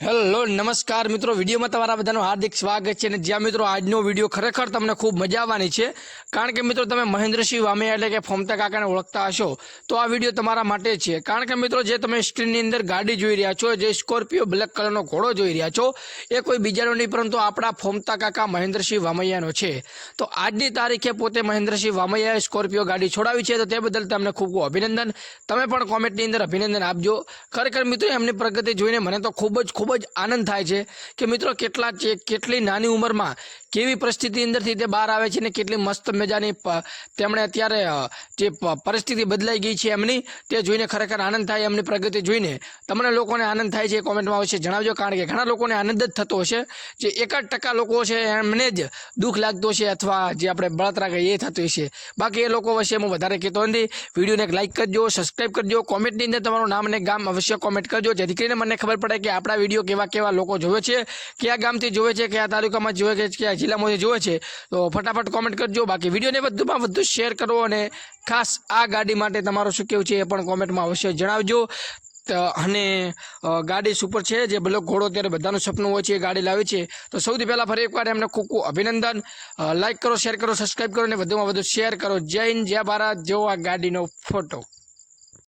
Hello, નમસ્કાર મિત્રો. વિડીયોમાં તમારા બધાનું હાર્દિક સ્વાગત છે અને જ્યાં મિત્રો આજનો વીડિયો ખરેખર તમને ખૂબ મજા આવવાની છે, કારણ કે મિત્રો તમે મહેન્દ્રસિંહ વામિયા એટલે કે ફોમતા કાકાને ઓળખતા હશો, તો આ વીડિયો તમારા માટે છે. કારણ કે મિત્રો જે તમે સ્ક્રીનની અંદર ગાડી જોઈ રહ્યા છો, જે સ્કોર્પિયો બ્લેક કલરનો ઘોડો જોઈ રહ્યા છો, એ કોઈ બીજાનો નહીં, પરંતુ આપણા ફોમતા કાકા મહેન્દ્રસિંહ વામૈયાનો છે. તો આજની તારીખે પોતે મહેન્દ્રસિંહ વામૈયાએ સ્કોર્પિયો ગાડી છોડાવી છે, તો તે બદલ તમને ખૂબ ખૂબ અભિનંદન. તમે પણ કોમેન્ટની અંદર અભિનંદન આપજો. ખરેખર મિત્રો એમની પ્રગતિ જોઈને મને તો ખૂબ જ ખૂબ જ આનંદ થાય છે કે મિત્રો કેટલા કેટલી નાની ઉંમરમાં કેવી પરિસ્થિતિ અંદરથી તે બહાર આવે છે ને કેટલી મસ્ત મજાની તેમણે અત્યારે જે પરિસ્થિતિ બદલાઈ ગઈ છે એમની, તે જોઈને ખરેખર આનંદ થાય એમની પ્રગતિ જોઈને. તમને લોકોને આનંદ થાય છે કોમેન્ટમાં આવશે. જણાવજો કારણ કે ઘણા લોકોને આનંદ જ થતો હશે. જે એકાદ ટકા લોકો છે એમને જ દુઃખ લાગતું હશે અથવા જે આપણે બળતરા કહીએ એ થતું હશે. બાકી એ લોકો વિશે હું વધારે કહેતો નથી. વિડીયોને એક લાઇક કરજો સબસ્ક્રાઈબ કરજો, કોમેન્ટની અંદર તમારું નામ અને ગામ અવશ્ય કોમેન્ટ કરજો. જેથી કરીને મને ખબર પડે કે આપણા વીડિયો કેવા કેવા લોકો જોવે છે, કયા ગામથી જોવે છે, કયા તાલુકામાં જોવે છે, કયા જિલ્લામાંથી જોવે છે, તો ફટાફટ કોમેન્ટ કરજો. બાકી વિડીયોને વધુમાં વધુ શેર કરો અને ખાસ આ ગાડી માટે તમારું શું કેવું છે એ પણ કોમેન્ટમાં અવશ્ય જણાવજો. અને ગાડી સુપર છે, જે બ્લોક ઘોડો ત્યારે બધાનું સપનું હોય છે એ ગાડી લાવી છે. તો સૌથી પહેલાં ફરી એકવાર એમને ખૂબ ખૂબ અભિનંદન. લાઇક કરો શેર કરો સબસ્ક્રાઇબ કરો અને વધુમાં વધુ શેર કરો. જય હિન્દ, જય ભારત. જો આ ગાડીનો ફોટો